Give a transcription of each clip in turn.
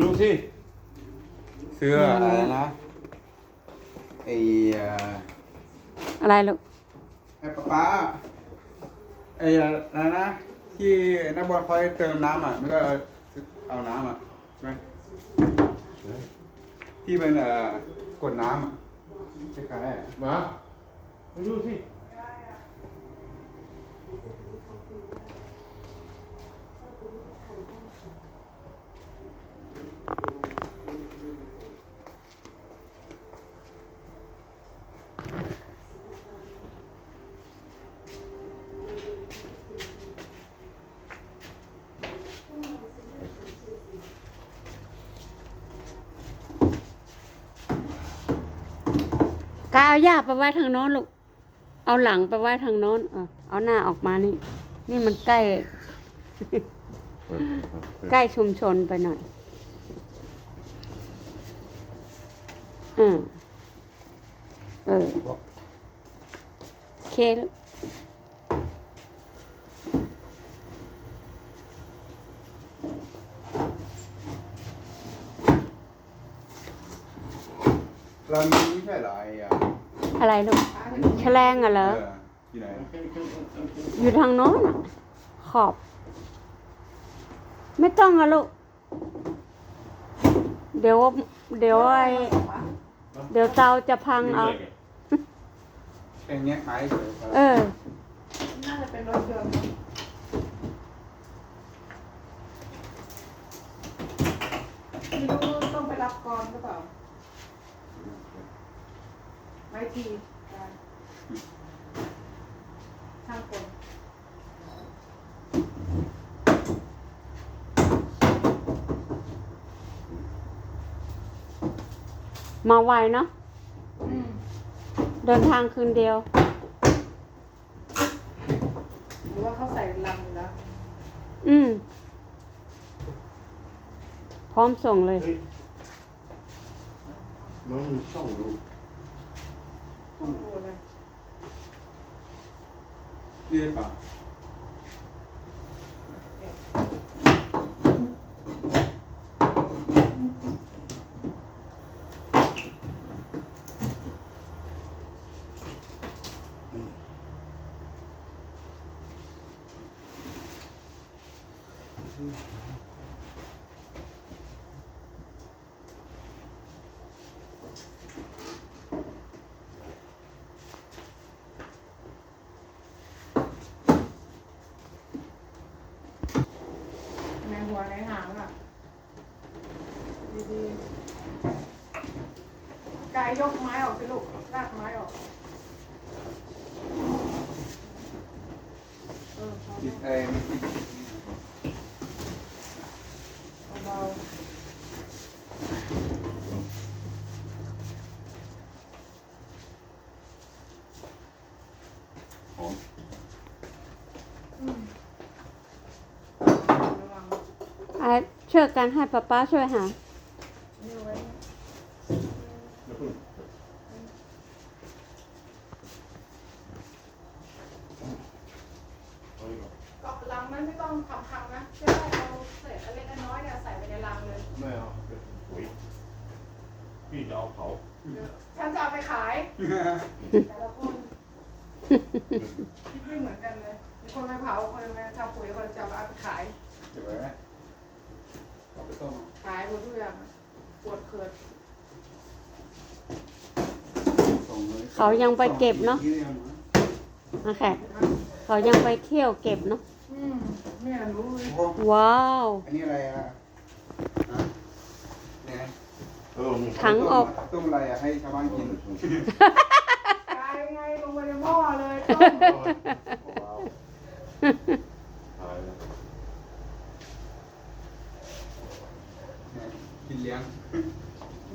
ดูสิ เสื้ออะไรนะไอ้เอ่ออะไรลูกไอ้ป๊าป๊าไอ้อะไรนะ ที่นักบอลคอยเติมน้ำอะไม่ก็เอาน้ำอะใช่ไหมที่เป็นเอ่อกดน้ำอะคล้ายๆอะมาดูสิาเอาหญ้าไปไว้ทางโน้นลูก เอาหลังไปไว้ทางโน้น เออเอาหน้าออกมานี่ นี่มันใกล้ ใกล้ชุมชนไปหน่อยอืมเออเคลเรามีไม่ใช่เหรอไอ้ อะอะไรลูกแฉลงอะเหรเออออยู่ไหนอยู่ทางโน้นอะขอบ ไม่ต้องอะลูก เดี๋ยว เดี๋ยวไอเดี๋ยวเตาจะพังเอา แค่เนี้ยขายเฉยครับเออ น่าจะเป็นรถยนต์ไม่รู้ต้องไปรับก่อนหรือเปล่า ไม่ทีการช่างคนมาไวเนาะอืมเดินทางคืนเดียว หรือว่าเขาใส่ลังอยู่แล้ว อืม พร้อมส่งเลยเฮ้ยน้องมีช่องดู ต้องดูเลย นี่ได้ป่ะ ในหัวในหางอะดีๆกายยกไม้ออกสิลูกลากไม้ออกเออพอติดแล้วเอ้ไม่ติด เบา หอม ๆอืมระวัง ไอ้ ช่วยกันให้ป้าป้าช่วยหานี่ไว้แล้วคุณเอาอีกเหรอเกาะลังมันไม่ต้องทำพังนะแค่เอาเศษเล็กๆน้อยๆเนี่ยใส่ไปในลังเลย ไม่เอาเป็นปุ๋ยพี่จะเอาเผาเดี๋ยวฉันจะเอาไปขาย แต่ละคนคิดไม่เหมือนกันเลย มีคนไปเผา คนไปทำปุ๋ย คนจะเอาไปขาย เก็บไว้ไหมเอาไปต้ม ขายหมดทุกอย่างปวดเขิน ส่ง เลยเขายังไปเก็บเนอะส่งที่ยมั้งนะแขกเขายังไปเที่ยวเก็บเนาะอืมแม่รู้เลยโอ้โหว้าว อันนี้อะไรอะฮะเนี่ยเออมีถังอบต้มอะไรอะให้ชาวบ้านกินกายไงลงไปในหม้อเลยต้มว้าวตายแล้วเนี่ยกินเลี้ยง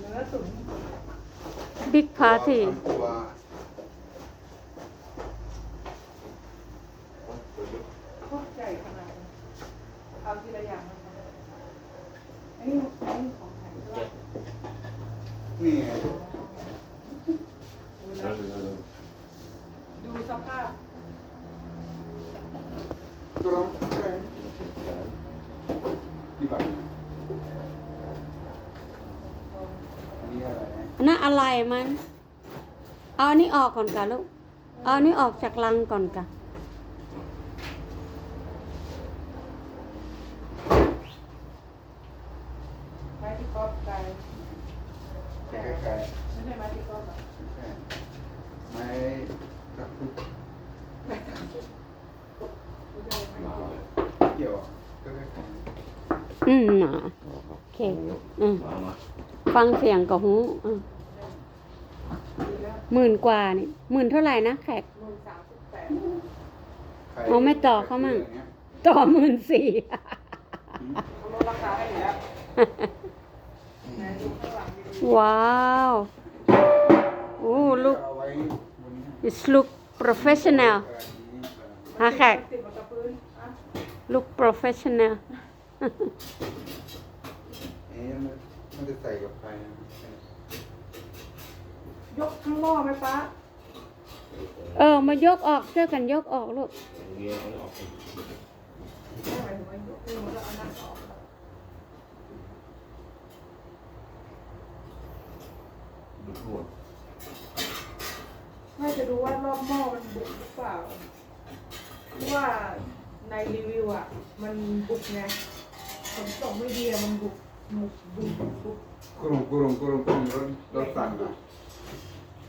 เนื้อตุ๋นบิ๊กพาร์ตี้ น่าอะไรมัน เอานี่ออกก่อนกะลูก เอานี่ออกจากลังก่อนกะ อืมหนาโอเคอืมฟังเสียงกับหูอืมดีแล้วหมื่นกว่านี่หมื่นเท่าไหร่นะแขกหมื่นสามสิบแปดเอาไม่ต่อเขามั่งต่อหมื่นสี่เขาลดราคาให้อยู่แล้วไหนดูข้างหลังดีว้าวโอ้ลูกเอาไว้บนนี้ it look professional เอออันนี้เออฮะแขกติดมากับพื้นอะ look professional เอ๊ะมันมันจะใส่กับไฟนะยกทั้งหม้อไหมป้าเออ มายกออกช่วยกันยกออกลูกไม่หมายถึงว่ายกนี่มันก็เอานั่นออกไม่จะดูว่ารอบหม้อมันบุกหรือเปล่าเพราะว่าในรีวิวอะ มันบุกไง ขนส่งไม่ดีอะมันบุกบุกบุกบุกบุกกรุงกรุงกรุงกรุงรถรถสั่นอะ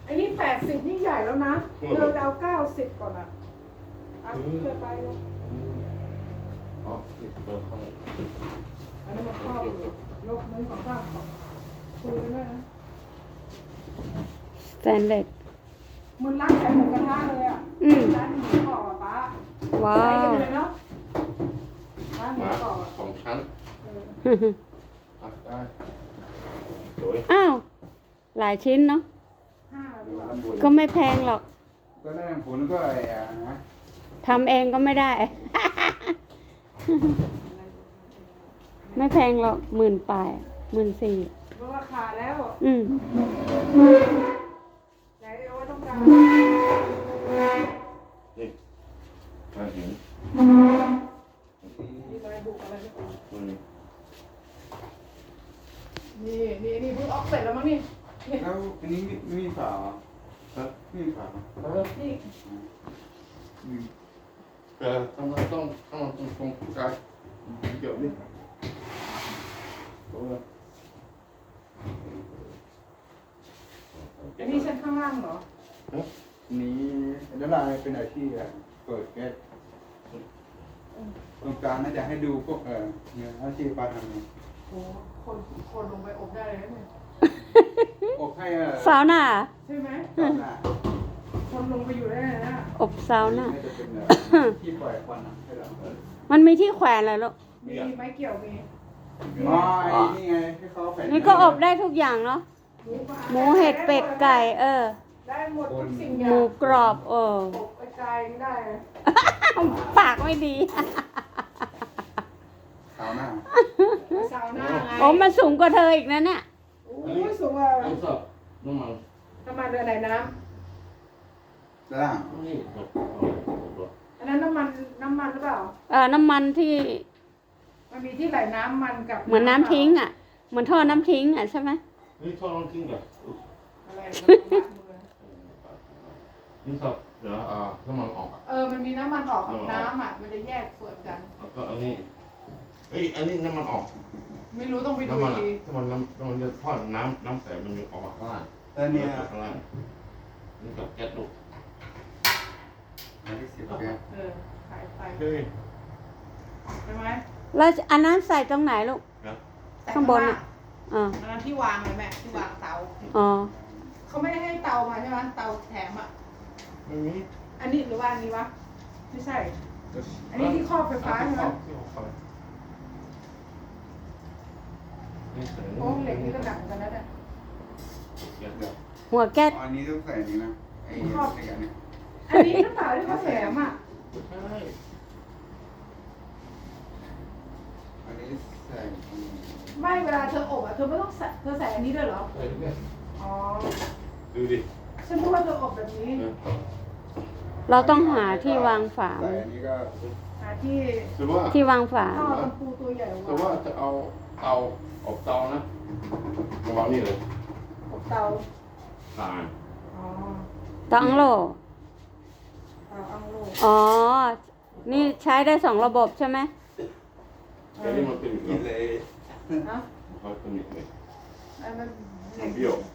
อันนี้แปดสิบนี่ใหญ่แล้วนะเราจะเอาเก้าสิบก่อนอะอะเคยไปแล้วอ๋อติดเบอร์เข้าอันนี้มันครอบอยู่ยกมือของข้างของคุยกันด้วยนะ stainless มันรักใส่หมูกระทะเลยอะอืมร้านหมูกรอบอะป้าว้าไปกันวเลยเนาะร้านหมูมากรอบอะสองชั้นเอออัดได้สวยอ้าว หลายชิ้นเนาะห้าหรือเปล่าลำบุญก็ไม่แพงหรอกก็ได้ผลก็ไอ้อะนะทำเองก็ไม่ได้ ไม่แพงหรอกหมื่นปลายหมื่นสี่ลดราคาแล้วอืมไหนเอาไว้ต้องการนี่มาเห็นมีอะไร บุกอะไรไม่รู้อืมนี่นี่นี่เพิ่งออกเสร็จแล้วมั้งนี่นี่แล้วอันนี้ไม่ไม่มีฝาเหรอครับไม่มีฝาเหรอเออนี่อืมแต่ต้องต้องต้องต้องตรงกลางเกี่ยวนี่โอ้ยอันนี้ชั้นข้างล่างเหรออันนี้แล้วลายเป็นอะไรที่อะเปิดแก๊ส ตรงกลางน่าจะให้ดูพวกเออเนี่ยอาชีพปลาทำเนี่ยโอ้คนคนลงไปอบได้เลยนะเนี่ยอบให้เออซาวน่าใช่ไหมตอนหน้าคนลงไปอยู่ได้เลยนะอบซาวน่าน่าจะเป็นเออที่ปล่อยควันอะให้เราเออมันมีที่แขวนเลยลูกมีไม้เกี่ยวมีอ๋อไอ้นี่ไงที่เขาแผ่นนี่ก็อบได้ทุกอย่างเนาะหมูปลาหมูเห็ดเป็ดไก่ เออ ได้หมดทุกสิ่งอหย่างมูกรอบเอออบไปไกลก็ได้นะ ปากไม่ดีขาวหน้าซาวน่าไงโอ้มันสูงกว่าเธออีกนะเนี่ยโอ้ยสูงอะน้ำสับน้ำมันน้ำมันเรือไหนน้ด้านล่างนี่หกำอันนั้นน้ำมันน้ำมันหรือเปล่า เออน้ำมันที่มันมีที่ไหลน้ำมันกับเหมือนน้ำทิ้งอะ เหมือนท่อน้ำทิ้งอะใช่ไหมนี่ชอบลองทิ้งเหรออะไรน้ำมันมือนี่สับเดี๋ยวอ่าน้ำมันออกอะ เออ มันมีน้ำมันออกกับน้ำอะ มันจะแยกส่วนกัน แล้วก็อันนี้เอ้ย อันนี้น้ำมันออก ไม่รู้ต้องไปดูน้ำมันดีอะน้ำมันน้ำน้ำมันจะทอดน้ำน้ำใสมันอยู่ออกมาข้างล่างแล้วเนี่ยข้างล่างนี่กับแก๊สลูกอันที่สิบแก๊สเออขายไปเฮ้ยใช่ไหมแล้วอันนั้นใส่ตรงไหนลูก นะแต่ข้างบนล่อะอ่าอันนั้นที่วางเลยแม่ที่วางเตา อ๋อ เขาไม่ได้ให้เตามาใช่ไหมเตาแถมอะ ไม่มีอันนี้หรือว่าอันนี้วะ ไม่ใช่ อันนี้ที่ครอบไฟฟ้าใช่ไหม ที่ออกไปนี่ใส่โอ้เหล็กนี่ก็หนักเหมือนกันนะเนี่ยแก๊สเดี๋ยวหัวแก๊สอ๋ออันนี้ต้องใส่อันนี้นะไอ้ไอ้อันเนี้ยอันนี้หรือเปล่าที่เขาแถมอะ ใช่อันนี้ใส่อันนี้ไม่เวลาเธออบอะเธอไม่ต้องใส่เธอใส่อันนี้ด้วยเหรอ ใส่ด้วยอ๋อ ดูดิ ฉันพูดว่าเธออบแบบนี้เออเราต้องหาที่วางฝาใส่อันนี้ก็หาที่หรือว่าที่วางฝาท่อตะปูตัวใหญ่แต่ว่าจะเอาเตาอบเตานะมาวางนี่เลยอบเตาอผ่านอ๋อตังโลเอาอังโลอ๋อ นี่ใช้ได้สองระบบใช่ไหมแค่นี้มันเป็นกินเลยนะเขาสนิทเลยไอ้มันมันเบี้ยวอ